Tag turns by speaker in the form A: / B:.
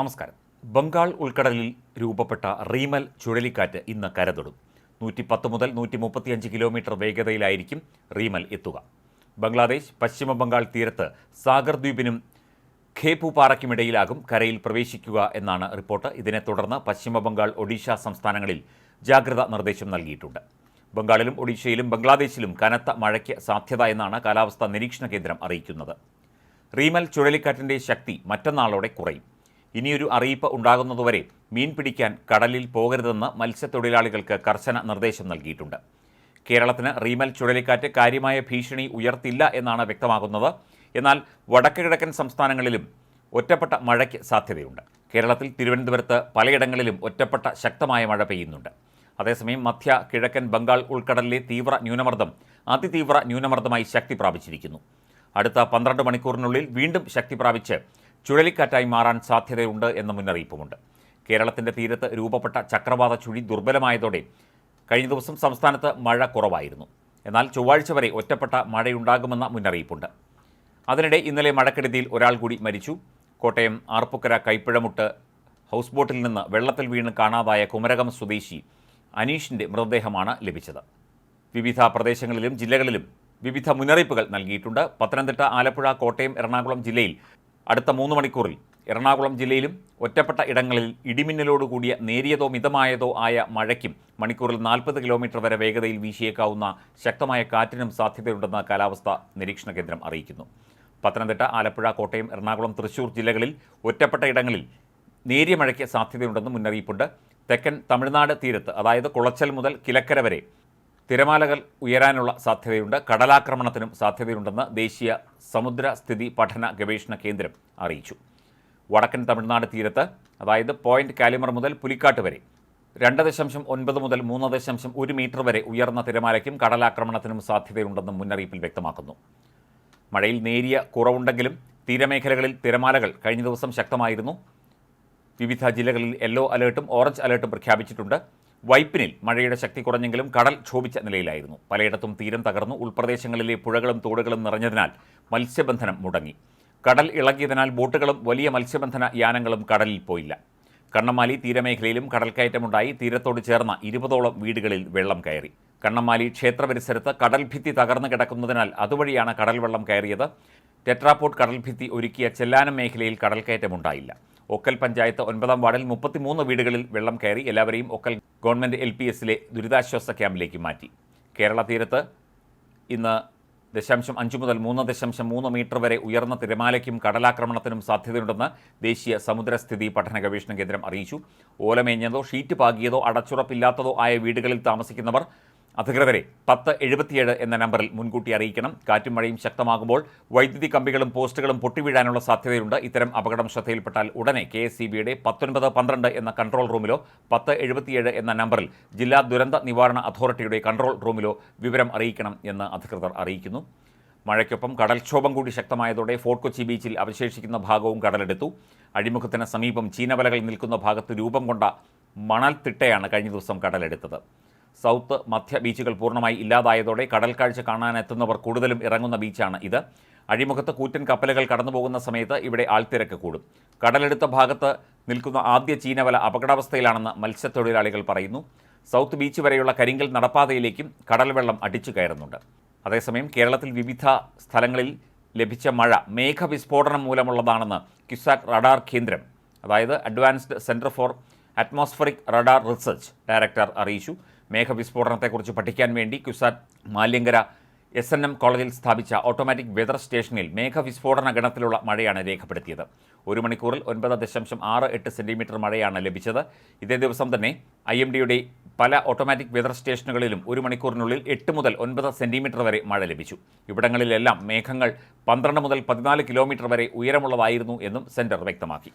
A: നമസ്കാരം. ബംഗാൾ ഉൾക്കടലിൽ രൂപപ്പെട്ട റീമൽ ചുഴലിക്കാറ്റ് ഇന്ന് കരതൊടും. നൂറ്റി പത്ത് മുതൽ നൂറ്റി മുപ്പത്തിയഞ്ച് കിലോമീറ്റർ വേഗതയിലായിരിക്കും റീമൽ എത്തുക. ബംഗ്ലാദേശ് പശ്ചിമ ബംഗാൾ തീരത്ത് സാഗർ ദ്വീപിനും ഖേപ്പുപാറയ്ക്കുമിടയിലാകും കരയിൽ പ്രവേശിക്കുക എന്നാണ് റിപ്പോർട്ട്. ഇതിനെ തുടർന്ന് പശ്ചിമ ബംഗാൾ ഒഡീഷ സംസ്ഥാനങ്ങളിൽ ജാഗ്രതാ നിർദ്ദേശം നൽകിയിട്ടുണ്ട്. ബംഗാളിലും ഒഡീഷയിലും ബംഗ്ലാദേശിലും കനത്ത മഴയ്ക്ക് സാധ്യത എന്നാണ് കാലാവസ്ഥാ നിരീക്ഷണ കേന്ദ്രം അറിയിക്കുന്നത്. റീമൽ ചുഴലിക്കാറ്റിന്റെ ശക്തി മറ്റന്നാളോടെ കുറയും. ഇനിയൊരു അറിയിപ്പ് ഉണ്ടാകുന്നതുവരെ മീൻ പിടിക്കാൻ കടലിൽ പോകരുതെന്ന് മത്സ്യത്തൊഴിലാളികൾക്ക് കർശന നിർദ്ദേശം നൽകിയിട്ടുണ്ട്. കേരളത്തിന് റീമൽ ചുഴലിക്കാറ്റ് കാര്യമായ ഭീഷണി ഉയർത്തില്ല എന്നാണ് വ്യക്തമാകുന്നത്. എന്നാൽ വടക്ക് കിഴക്കൻ സംസ്ഥാനങ്ങളിലും ഒറ്റപ്പെട്ട മഴയ്ക്ക് സാധ്യതയുണ്ട്. കേരളത്തിൽ തിരുവനന്തപുരത്ത് പലയിടങ്ങളിലും ഒറ്റപ്പെട്ട ശക്തമായ മഴ പെയ്യുന്നുണ്ട്. അതേസമയം മധ്യ കിഴക്കൻ ബംഗാൾ ഉൾക്കടലിലെ തീവ്ര ന്യൂനമർദ്ദം അതിതീവ്ര ന്യൂനമർദ്ദമായി ശക്തി പ്രാപിച്ചിരിക്കുന്നു. അടുത്ത പന്ത്രണ്ട് മണിക്കൂറിനുള്ളിൽ വീണ്ടും ശക്തി പ്രാപിച്ച് ചുഴലിക്കാറ്റായി മാറാൻ സാധ്യതയുണ്ട് എന്ന മുന്നറിയിപ്പുമുണ്ട്. കേരളത്തിന്റെ തീരത്ത് രൂപപ്പെട്ട ചക്രവാത ചുഴി ദുർബലമായതോടെ കഴിഞ്ഞ ദിവസം സംസ്ഥാനത്ത് മഴ കുറവായിരുന്നു. എന്നാൽ ചൊവ്വാഴ്ച വരെ ഒറ്റപ്പെട്ട മഴയുണ്ടാകുമെന്ന മുന്നറിയിപ്പുണ്ട്. അതിനിടെ ഇന്നലെ മഴക്കെടുതിയിൽ ഒരാൾ കൂടി മരിച്ചു. കോട്ടയം ആർപ്പുക്കര കൈപ്പിഴമുട്ട് ഹൗസ് ബോട്ടിൽ നിന്ന് വെള്ളത്തിൽ വീണ് കാണാതായ കുമരകം സ്വദേശി അനീഷിന്റെ മൃതദേഹമാണ് ലഭിച്ചത്. വിവിധ പ്രദേശങ്ങളിലും ജില്ലകളിലും വിവിധ മുന്നറിയിപ്പുകൾ നൽകിയിട്ടുണ്ട്. പത്തനംതിട്ട ആലപ്പുഴ കോട്ടയം എറണാകുളം ജില്ലയിൽ അടുത്ത മൂന്ന് മണിക്കൂറിൽ എറണാകുളം ജില്ലയിലും ഒറ്റപ്പെട്ട ഇടങ്ങളിൽ ഇടിമിന്നലോട് കൂടിയ നേരിയതോ മിതമായതോ ആയ മഴയ്ക്കും മണിക്കൂറിൽ നാൽപ്പത് കിലോമീറ്റർ വരെ വേഗതയിൽ വീശിയേക്കാവുന്ന ശക്തമായ കാറ്റിനും സാധ്യതയുണ്ടെന്ന് കാലാവസ്ഥാ നിരീക്ഷണ കേന്ദ്രം അറിയിക്കുന്നു. പത്തനംതിട്ട ആലപ്പുഴ കോട്ടയം എറണാകുളം തൃശൂർ ജില്ലകളിൽ ഒറ്റപ്പെട്ട ഇടങ്ങളിൽ നേരിയ മഴയ്ക്ക് സാധ്യതയുണ്ടെന്ന് മുന്നറിയിപ്പുണ്ട്. തെക്കൻ തമിഴ്നാട് തീരത്ത് അതായത് കുളച്ചൽ മുതൽ കിലക്കര വരെ തിരമാലകൾ ഉയരാനുള്ള സാധ്യതയുണ്ട്. കടലാക്രമണത്തിനും സാധ്യതയുണ്ടെന്ന് ദേശീയ സമുദ്ര സ്ഥിതി പഠന ഗവേഷണ കേന്ദ്രം അറിയിച്ചു. വടക്കൻ തമിഴ്നാട് തീരത്ത് അതായത് പോയിന്റ് കാലിമർ മുതൽ പുലിക്കാട്ട് വരെ രണ്ട് ദശാംശം ഒൻപത് മുതൽ മൂന്ന് ദശാംശം ഒരു മീറ്റർ വരെ ഉയർന്ന തിരമാലയ്ക്കും കടലാക്രമണത്തിനും സാധ്യതയുണ്ടെന്നും മുന്നറിയിപ്പിൽ വ്യക്തമാക്കുന്നു. മഴയിൽ നേരിയ കുറവുണ്ടെങ്കിലും തീരമേഖലകളിൽ തിരമാലകൾ കഴിഞ്ഞ ദിവസം ശക്തമായിരുന്നു. വിവിധ ജില്ലകളിൽ യെല്ലോ അലേർട്ടും ഓറഞ്ച് അലേർട്ടും പ്രഖ്യാപിച്ചിട്ടുണ്ട്. വൈപ്പിനിൽ മഴയുടെ ശക്തി കുറഞ്ഞെങ്കിലും കടൽ ക്ഷോഭിച്ച നിലയിലായിരുന്നു. പലയിടത്തും തീരം തകർന്നു ഉൾപ്രദേശങ്ങളിലെ പുഴകളും തോടുകളും നിറഞ്ഞതിനാൽ മത്സ്യബന്ധനം മുടങ്ങി. കടൽ ഇളകിയതിനാൽ ബോട്ടുകളും വലിയ മത്സ്യബന്ധന യാനങ്ങളും കടലിൽ പോയില്ല. കണ്ണമാലി തീരമേഖലയിലും കടൽക്കയറ്റമുണ്ടായി. തീരത്തോട് ചേർന്ന ഇരുപതോളം വീടുകളിൽ വെള്ളം കയറി. കണ്ണമാലി ക്ഷേത്ര പരിസരത്ത് കടൽഭിത്തി തകർന്നു കിടക്കുന്നതിനാൽ അതുവഴിയാണ് കടൽവെള്ളം കയറിയത്. ടെട്രാപോർട്ട് കടൽഭിത്തി ഒരുക്കിയ ചെല്ലാനം മേഖലയിൽ കടൽക്കയറ്റമുണ്ടായില്ല. ഒക്കൽ പഞ്ചായത്ത് ഒൻപതാം വാർഡിൽ മുപ്പത്തിമൂന്ന് വീടുകളിൽ വെള്ളം കയറി. എല്ലാവരെയും ഒക്കൽ ഗവൺമെന്റ് എൽ പി എസിലെ ദുരിതാശ്വാസ ക്യാമ്പിലേക്ക് മാറ്റി. കേരള തീരത്ത് ഇന്ന് ദശാംശം അഞ്ച് മുതൽ മൂന്ന് ദശാംശം മൂന്ന് മീറ്റർ വരെ ഉയർന്ന തിരമാലയ്ക്കും കടലാക്രമണത്തിനും സാധ്യതയുണ്ടെന്ന് ദേശീയ സമുദ്രസ്ഥിതി പഠന ഗവേഷണ കേന്ദ്രം അറിയിച്ചു. ഓലമേഞ്ഞതോ ഷീറ്റ് പാകിയതോ അടച്ചുറപ്പില്ലാത്തതോ ആയ വീടുകളിൽ താമസിക്കുന്നവർ അധികൃതരെ പത്ത് എഴുപത്തിയേഴ് എന്ന നമ്പറിൽ മുൻകൂട്ടി അറിയിക്കണം. കാറ്റും മഴയും ശക്തമാകുമ്പോൾ വൈദ്യുതി കമ്പികളും പോസ്റ്റുകളും പൊട്ടിവീഴാനുള്ള സാധ്യതയുണ്ട്. ഇത്തരം അപകടം ശ്രദ്ധയിൽപ്പെട്ടാൽ ഉടനെ കെ എസ് സി ബിയുടെ പത്തൊൻപത് പന്ത്രണ്ട് എന്ന കൺട്രോൾ റൂമിലോ പത്ത് എഴുപത്തിയേഴ് എന്ന നമ്പറിൽ ജില്ലാ ദുരന്ത നിവാരണ അതോറിറ്റിയുടെ കൺട്രോൾ റൂമിലോ വിവരം അറിയിക്കണം എന്ന് അധികൃതർ അറിയിക്കുന്നു. മഴയ്ക്കൊപ്പം കടൽക്ഷോഭം കൂടി ശക്തമായതോടെ ഫോർട്ട് കൊച്ചി ബീച്ചിൽ അവശേഷിക്കുന്ന ഭാഗവും കടലെടുത്തു. അഴിമുഖത്തിന് സമീപം ചീനവലകൾ നിൽക്കുന്ന ഭാഗത്ത് രൂപം കൊണ്ട മണൽത്തിട്ടയാണ് കഴിഞ്ഞ ദിവസം കടലെടുത്തത്. സൗത്ത് മധ്യ ബീച്ചുകൾ പൂർണമായി ഇല്ലാതായതോടെ കടൽ കാഴ്ച കാണാനെത്തുന്നവർ കൂടുതലും ഇറങ്ങുന്ന ബീച്ചാണ് ഇത്. അഴിമുഖത്ത് കൂറ്റൻ കപ്പലുകൾ കടന്നുപോകുന്ന സമയത്ത് ഇവിടെ ആൾത്തിരക്ക് കൂടും. കടലെടുത്ത ഭാഗത്ത് നിൽക്കുന്ന ആദ്യ ചീനവല അപകടാവസ്ഥയിലാണെന്ന് മത്സ്യത്തൊഴിലാളികൾ പറയുന്നു. സൗത്ത് ബീച്ച് വരെയുള്ള കരിങ്കൽ നടപ്പാതയിലേക്കും കടൽ വെള്ളം അടിച്ചു കയറുന്നുണ്ട്. അതേസമയം കേരളത്തിൽ വിവിധ സ്ഥലങ്ങളിൽ ലഭിച്ച മഴ മേഘവിസ്ഫോടനം മൂലമുള്ളതാണെന്ന് കിസാറ്റ് റഡാർ കേന്ദ്രം അതായത് advanced centre for atmospheric radar research director അറിയിച്ചു. മേഘവിസ്ഫോടനത്തെക്കുറിച്ച് പഠിക്കാൻ വേണ്ടി CUSAT Maliyankara S N M കോളേജിൽ സ്ഥാപിച്ച ഓട്ടോമാറ്റിക് വെതർ സ്റ്റേഷനിൽ മേഘവിസ്ഫോടന ഗണത്തിലുള്ള മഴയാണ് രേഖപ്പെടുത്തിയത്. ഒരു മണിക്കൂറിൽ ഒൻപത് ദശാംശം ആറ് എട്ട് സെന്റിമീറ്റർ മഴയാണ് ലഭിച്ചത്. ഇതേ ദിവസം തന്നെ ഐ എം ഡിയുടെ പല ഓട്ടോമാറ്റിക് വെതർ സ്റ്റേഷനുകളിലും ഒരു മണിക്കൂറിനുള്ളിൽ എട്ട് മുതൽ ഒൻപത് സെന്റിമീറ്റർ വരെ മഴ ലഭിച്ചു. ഇവിടങ്ങളിലെല്ലാം മേഘങ്ങൾ പന്ത്രണ്ട് മുതൽ പതിനാല് കിലോമീറ്റർ വരെ ഉയരമുള്ളതായിരുന്നു എന്നും സെന്റർ വ്യക്തമാക്കി.